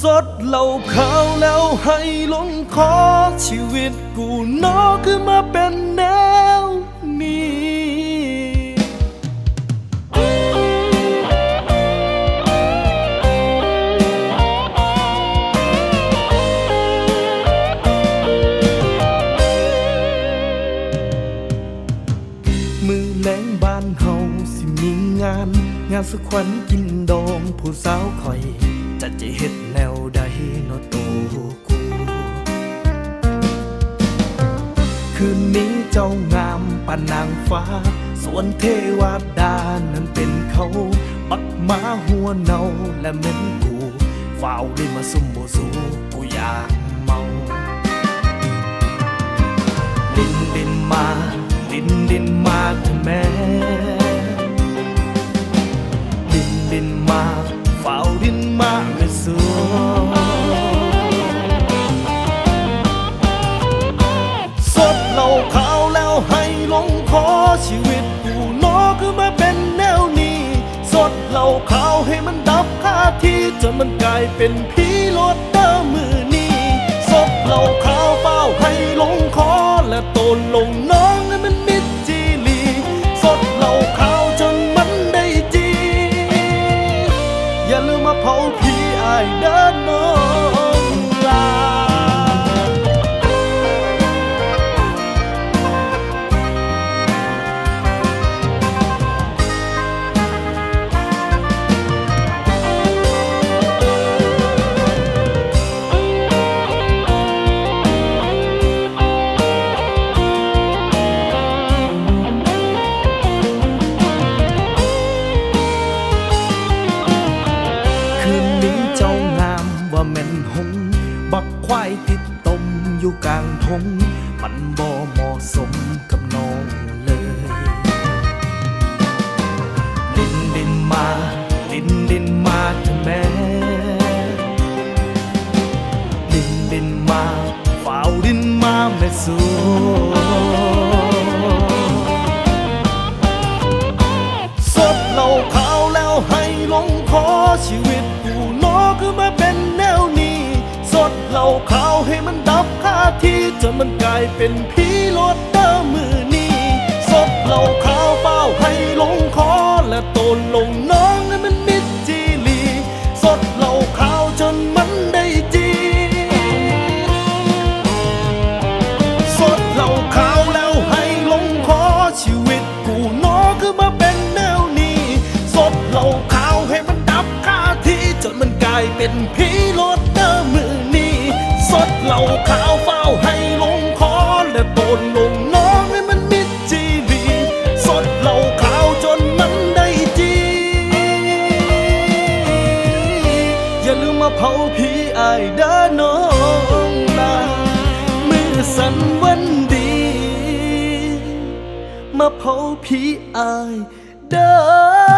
สดเหล่าขาวแล้วให้ลงคอชีวิตกูนอขึ้นมาเป็นแนวนี้มือแรงบ้านเฮาสิมีงาน งานสุขวัญกินดองผู้สาวคอย จะจะเฮ็ดแนวใดนอโตกู คืนนี้เจ้างามปานนางฟ้า ส่วนเทวดานั้นเป็นเขาบักมาหัวเนาและเหม็นกูฝ้าวได้มาซุ่มโมสูกูอยากเมาดินดินมา ดินดินมาเถอแม่ดินดินมา ชีวิตกูนอคือมาเป็นแนวนี้ สดเหล่าขาวให้มันดับคาที่จนมันกลายเป็นผีรถเตอมือนี้สดเหล่าขาวเฝ้าให้ลงคอและตนลงน้องให้มันมิดจีลีสดเหล่าขาวจนมันได้จี อย่าลืมมาเผาผีอายเดิน ควายติดตมอยู่กลางทง มันบ่เหมาะสมกับน้องเลยดินดินมาดินดินมาเถอะแม่ดินดินมาเฝ้าดินมาแม่สูสดเหล่าขาวแล้วให้ลงคอชีวิตกูนอคือมาเป็นแนวนี้ส ดเหล่าขาวให้มันดับคาที่จนมันกลายเป็นผีรถเตอมือนี้สดเหล่าขาวเฝ้าให้ลงคอและตนลงน้องให้มันมิดจีลีสดเหล่าขาวจนมันได้จีสดเหล่าขาวแล้วให้ลงคอชีวิตกูน้อคือมาเป็นแนวนี้สดเหล่าขาวให้มันดับคาที่จนมันกลายเป็นผี นลงน้องให้มันมิดจีรีสดเหล่าขาวจนมันได้จีอย่าลืมมาเผาผีอายเด้อน้องนามือสันวันดี มาเผาผีอายเด้อ